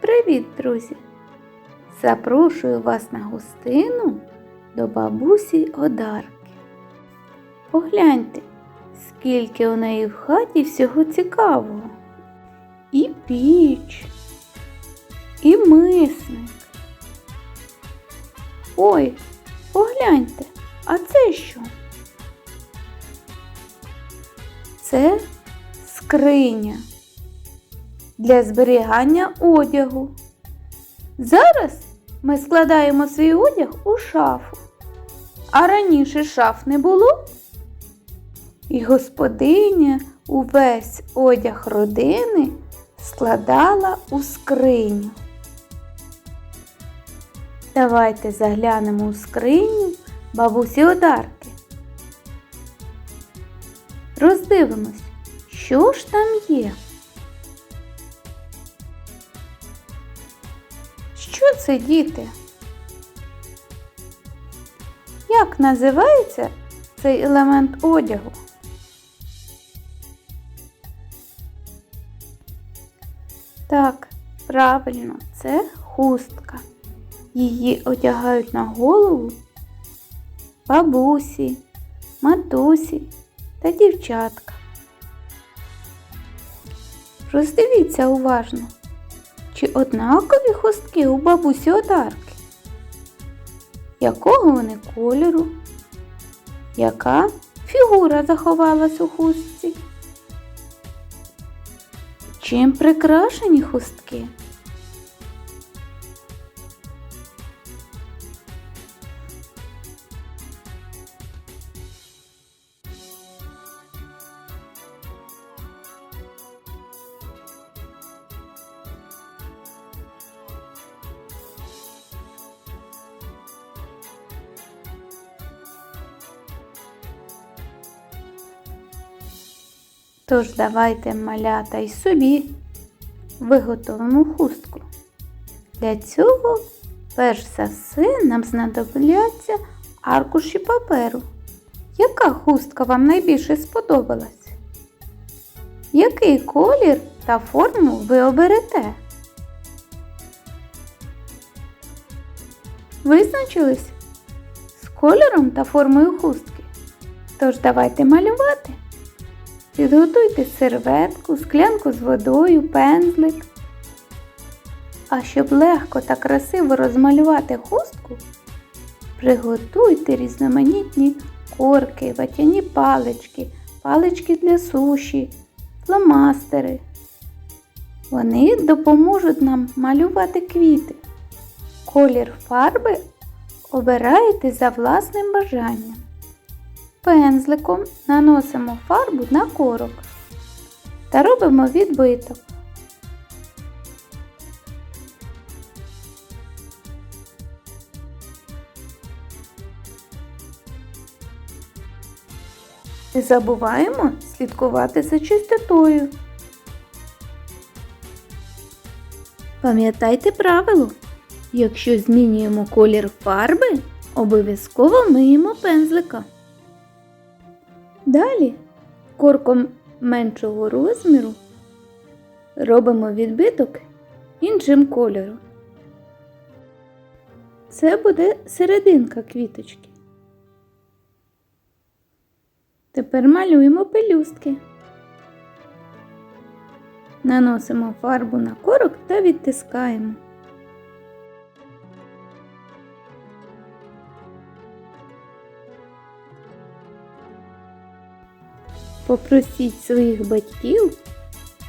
Привіт, друзі! Запрошую вас на гостину до бабусі Одарки. Погляньте, скільки у неї в хаті всього цікавого. І піч, і мисник. Ой, погляньте, а це що? Це скриня для зберігання одягу. Зараз ми складаємо свій одяг у шафу. А раніше шаф не було. І господиня увесь одяг родини складала у скриню. Давайте заглянемо у скриню бабусі Одарки. Роздивимось, що ж там є. Це, діти? Як називається цей елемент одягу? Так, правильно, це хустка. Її одягають на голову бабусі, матусі та дівчатка. Роздивіться уважно, чи однакові хустки у бабусі Одарки? Якого вони кольору? Яка фігура заховалась у хустці? Чим прикрашені хустки? Тож давайте малята й собі виготовимо хустку. Для цього, перш за все, нам знадобляться аркуші паперу. Яка хустка вам найбільше сподобалась? Який колір та форму ви оберете? Визначились з кольором та формою хустки? Тож давайте малювати. Підготуйте серветку, склянку з водою, пензлик. А щоб легко та красиво розмалювати хустку, приготуйте різноманітні корки, ватяні палички, палички для суші, фломастери. Вони допоможуть нам малювати квіти. Колір фарби обирайте за власним бажанням. Пензликом наносимо фарбу на корок та робимо відбиток. Не забуваємо слідкувати за чистотою. Пам'ятайте правило, якщо змінюємо колір фарби, обов'язково миємо пензлика. Далі корком меншого розміру робимо відбиток іншим кольором. Це буде серединка квіточки. Тепер малюємо пелюстки. Наносимо фарбу на корок та відтискаємо. Попросіть своїх батьків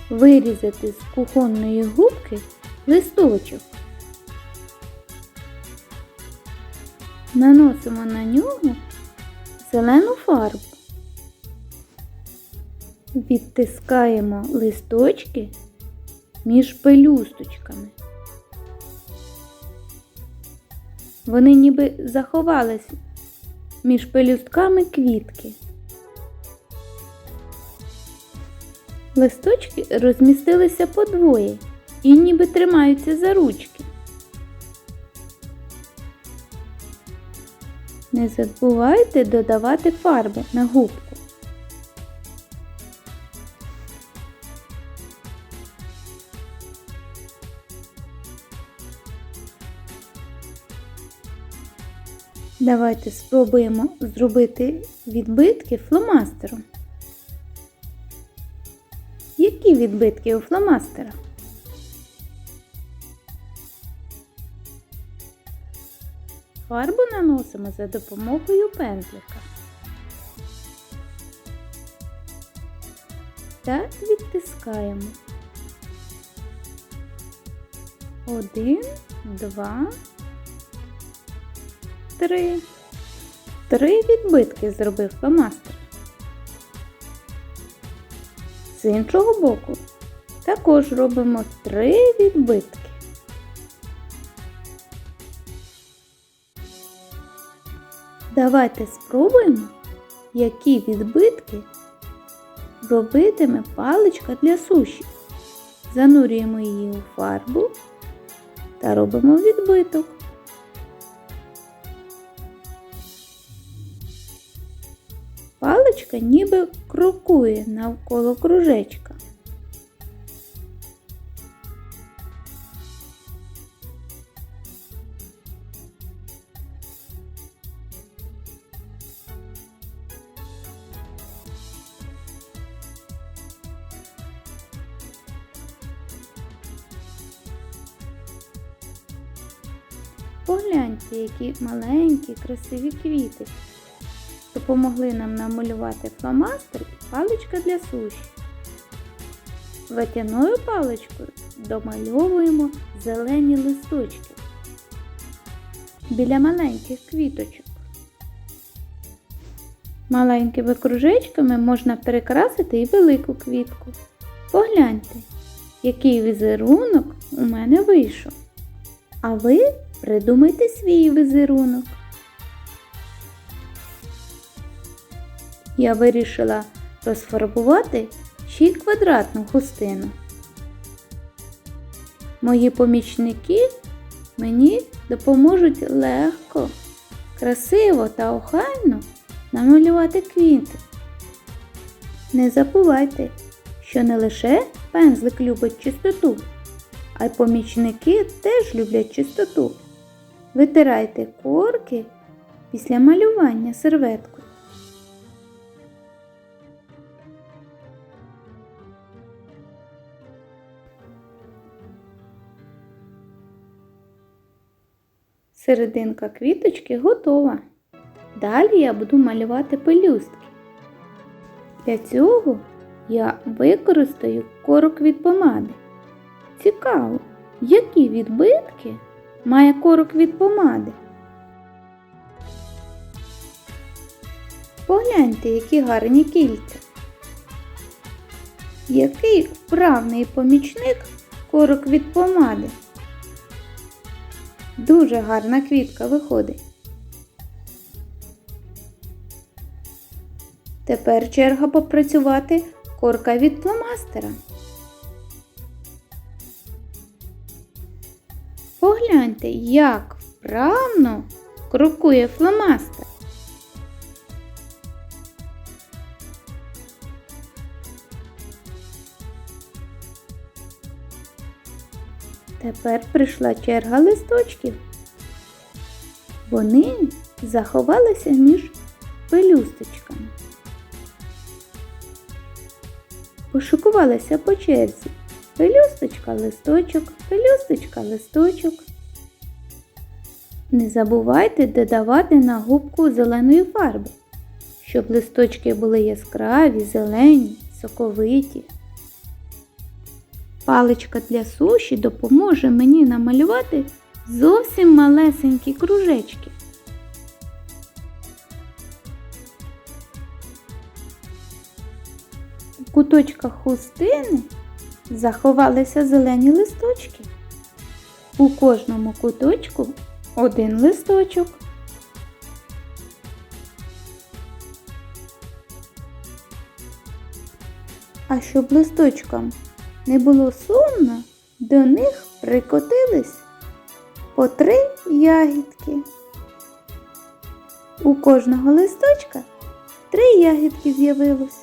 вирізати з кухонної губки листочок. Наносимо на нього зелену фарбу. Відтискаємо листочки між пелюсточками. Вони ніби заховались між пелюстками квітки. Листочки розмістилися подвоє і ніби тримаються за ручки. Не забувайте додавати фарби на губку. Давайте спробуємо зробити відбитки фломастером. Які відбитки у фломастера? Фарбу наносимо за допомогою пензлика. Та відтискаємо. Один, два, три. Три відбитки зробив фломастер. З іншого боку також робимо три відбитки. Давайте спробуємо, які відбитки робитиме паличка для суші. Занурюємо її у фарбу та робимо відбиток. Паличка ніби крокує навколо кружечка. Погляньте, які маленькі, красиві квіти. Допомогли нам намалювати фломастер і паличка для суші. Ватяною паличкою домальовуємо зелені листочки біля маленьких квіточок. Маленькими кружечками можна перекрасити і велику квітку. Погляньте, який візерунок у мене вийшов. А ви придумайте свій візерунок. Я вирішила розфарбувати ще й квадратну хустину. Мої помічники мені допоможуть легко, красиво та охайно намалювати квіти. Не забувайте, що не лише пензлик любить чистоту, а й помічники теж люблять чистоту. Витирайте корки після малювання серветкою. Серединка квіточки готова. Далі я буду малювати пелюстки. Для цього я використаю корок від помади. Цікаво, які відбитки має корок від помади. Погляньте, які гарні кільця. Який вправний помічник корок від помади. Дуже гарна квітка виходить. Тепер черга попрацювати корка від фломастера. Погляньте, як вправно крокує фломастер. Тепер прийшла черга листочків. Вони заховалися між пелюсточками. Пошукувалися по черзі. Пелюсточка, листочок, пелюсточка, листочок. Не забувайте додавати на губку зеленої фарби, щоб листочки були яскраві, зелені, соковиті. Паличка для суші допоможе мені намалювати зовсім малесенькі кружечки. У куточках хустини заховалися зелені листочки. У кожному куточку один листочок. А щоб листочкам не було сумно, до них прикотились по три ягідки. У кожного листочка три ягідки з'явилось.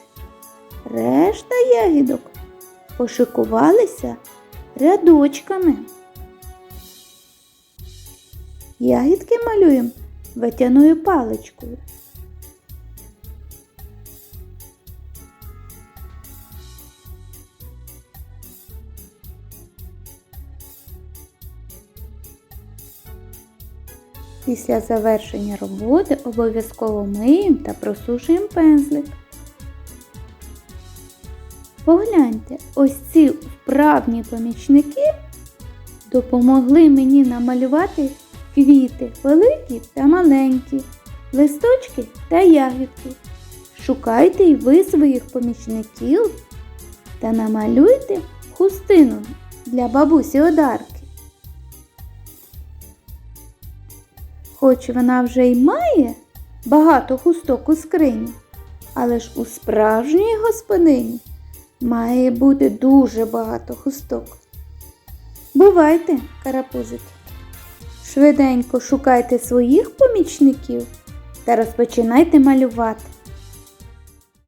Решта ягідок пошикувалися рядочками. Ягідки малюємо ватяною паличкою. Після завершення роботи обов'язково миємо та просушуємо пензлик. Погляньте, ось ці вправні помічники допомогли мені намалювати квіти великі та маленькі, листочки та ягідки. Шукайте й ви своїх помічників та намалюйте хустину для бабусі Одарки. Хоч вона вже й має багато хусток у скрині, але ж у справжній господині має бути дуже багато хусток. Бувайте, карапузики. Швиденько шукайте своїх помічників та розпочинайте малювати.